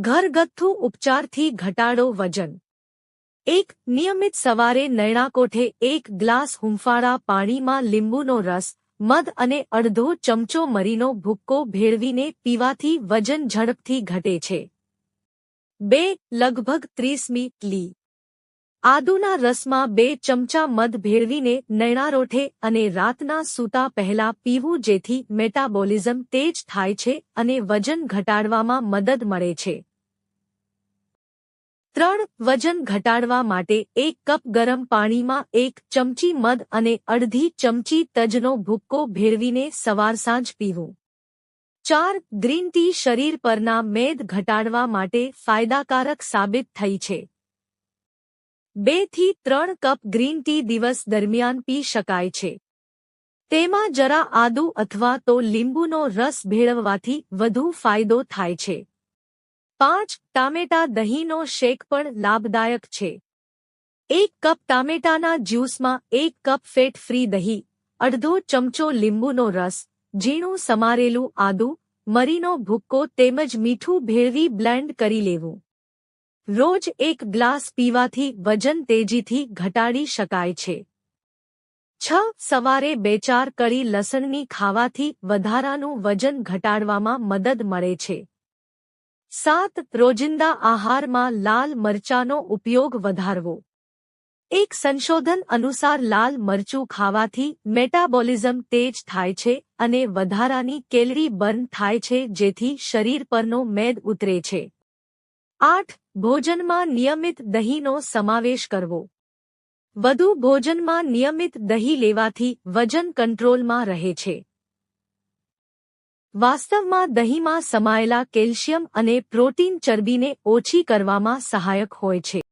ઘરગથ્થુ ઉપચારથી ઘટાડો વજન. એક, નિયમિત સવારે નૈણાકોઠે એક ગ્લાસ હુંફાળા પાણીમાં લીંબુનો રસ, મધ અને અડધો ચમચો મરીનો ભૂક્કો ભેળવીને પીવાથી વજન ઝડપથી ઘટે છે. બે, લગભગ ત્રીસમી લી. આદુના રસમાં બે ચમચા મધ ભેળવીને નૈણારોઠે અને રાતના સૂતા પહેલા પીવું જેથી મેટાબોલિઝમ તેજ થાય છે અને વજન ઘટાડવામાં મદદ મળે છે. ત્રણ વજન ઘટાડવા માટે એક કપ ગરમ પાણીમાં એક ચમચી મધ અને અડધી ચમચી તજનો ભૂક્કો ભેળવીને સવાર સાંજ પીવું. ચાર ગ્રીન ટી શરીર પરના મેદ ઘટાડવા માટે ફાયદાકારક સાબિત થઈ છે. બેથી ત્રણ કપ ગ્રીન ટી દિવસ દરમિયાન પી શકાય છે. તેમાં જરા આદુ અથવા તો લીંબુનો રસ ભેળવવાથી વધુ ફાયદો થાય છે. પાંચ ટામેટા દહીંનો શેક પણ લાભદાયક છે. એક કપ ટામેટાના જ્યુસમાં એક કપ ફેટ ફ્રી દહીં, અડધો ચમચો લીંબુનો રસ, ઝીણું સમારેલું આદુ, મરીનો ભૂક્કો તેમજ મીઠું ભેળવી બ્લેન્ડ કરી લેવું. રોજ એક ગ્લાસ પીવાથી વજન તેજીથી ઘટાડી શકાય છે. છ સવારે બે ચાર કળી લસણની ખાવાથી વધારાનું વજન ઘટાડવામાં મદદ મળે છે. સાત રોજિંદા આહારમાં લાલ મરચાનો ઉપયોગ વધારવો. એક સંશોધન અનુસાર લાલ મરચું ખાવાથી મેટાબોલિઝમ તેજ થાય છે અને વધારાની કેલરી બર્ન થાય છે જેથી શરીર પરનો મેદ ઉતરે છે. આઠ, ભોજનમાં નિયમિત દહીંનો સમાવેશ કરવો. વધુ ભોજનમાં નિયમિત દહીં લેવાથી વજન કંટ્રોલમાં રહે છે. વાસ્તવમાં દહીંમાં સમાયેલા કેલ્શિયમ અને પ્રોટીન ચરબીને ઓછી કરવામાં સહાયક હોય છે.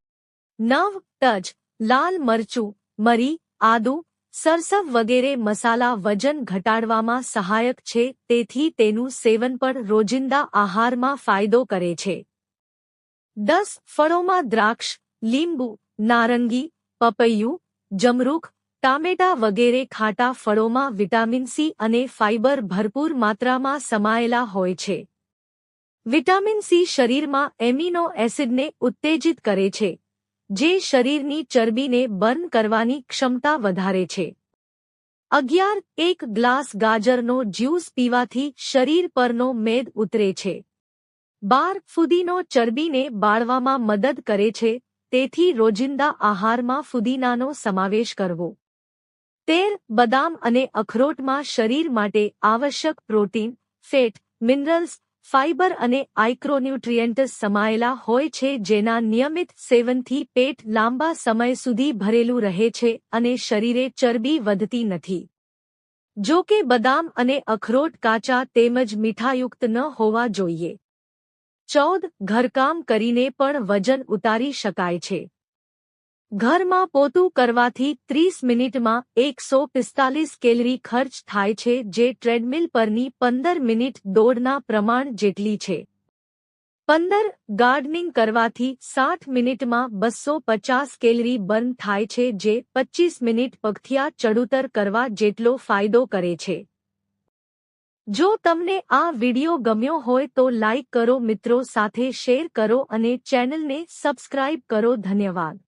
નવ, તજ, લાલ મરચું, મરી, આદુ, સરસવ વગેરે મસાલા વજન ઘટાડવામાં સહાયક છે, તેથી તેનું સેવન પણ રોજિંદા આહારમાં ફાયદો કરે છે. દસ, ફળોમાં દ્રાક્ષ, લીંબુ, નારંગી, પપૈયું, જમરૂખ ટામેટા વગેરે ખાટા ફળોમાં વિટામિન સી અને ફાઇબર ભરપૂર માત્રામાં સમાયેલા હોય છે. વિટામિન સી શરીરમાં એમિનો એસિડને ઉત્તેજિત કરે છે, જે શરીરની ચરબીને બર્ન કરવાની ક્ષમતા વધારે છે. અગિયાર, એક ગ્લાસ ગાજરનો જ્યુસ પીવાથી શરીર પરનો મેદ ઉતરે છે. બાર, ફુદીનો ચરબીને બાળવામાં મદદ કરે છે, તેથી રોજિંદા આહારમાં ફુદીનાનો સમાવેશ કરવો. તેર બદામ અને અખરોટમાં શરીર માટે આવશ્યક પ્રોટીન, ફેટ, મિનરલ્સ, ફાઇબર અને આઇક્રોન્યુટ્રિયન્ટ્સ સમાયેલા હોય છે જેના નિયમિત સેવનથી પેટ લાંબા સમય સુધી ભરેલું રહે છે અને શરીરે ચરબી વધતી નથી. જો કે બદામ અને અખરોટ કાચા તેમજ મીઠાયુક્ત ન હોવા જોઈએ. ચૌદ, ઘરકામ કરીને પણ વજન ઉતારી શકાય છે. ઘરમાં પોતું કરવાથી ત્રીસ મિનિટમાં એકસો પિસ્તાલીસ કેલરી ખર્ચ થાય છે, જે ટ્રેડમિલ પરની પંદર મિનિટ દોડના પ્રમાણ જેટલી છે. પંદર ગાર્ડનિંગ કરવાથી સાઠ મિનિટમાં બસો પચાસ કેલરી બર્ન થાય છે, જે પચીસ મિનિટ પગથિયા ચડુતર કરવા જેટલો ફાયદો કરે છે. જો તમને આ વિડિયો ગમ્યો હોય તો લાઇક કરો, મિત્રો સાથે શેર કરો અને ચેનલને સબસ્ક્રાઇબ કરો, ધન્યવાદ.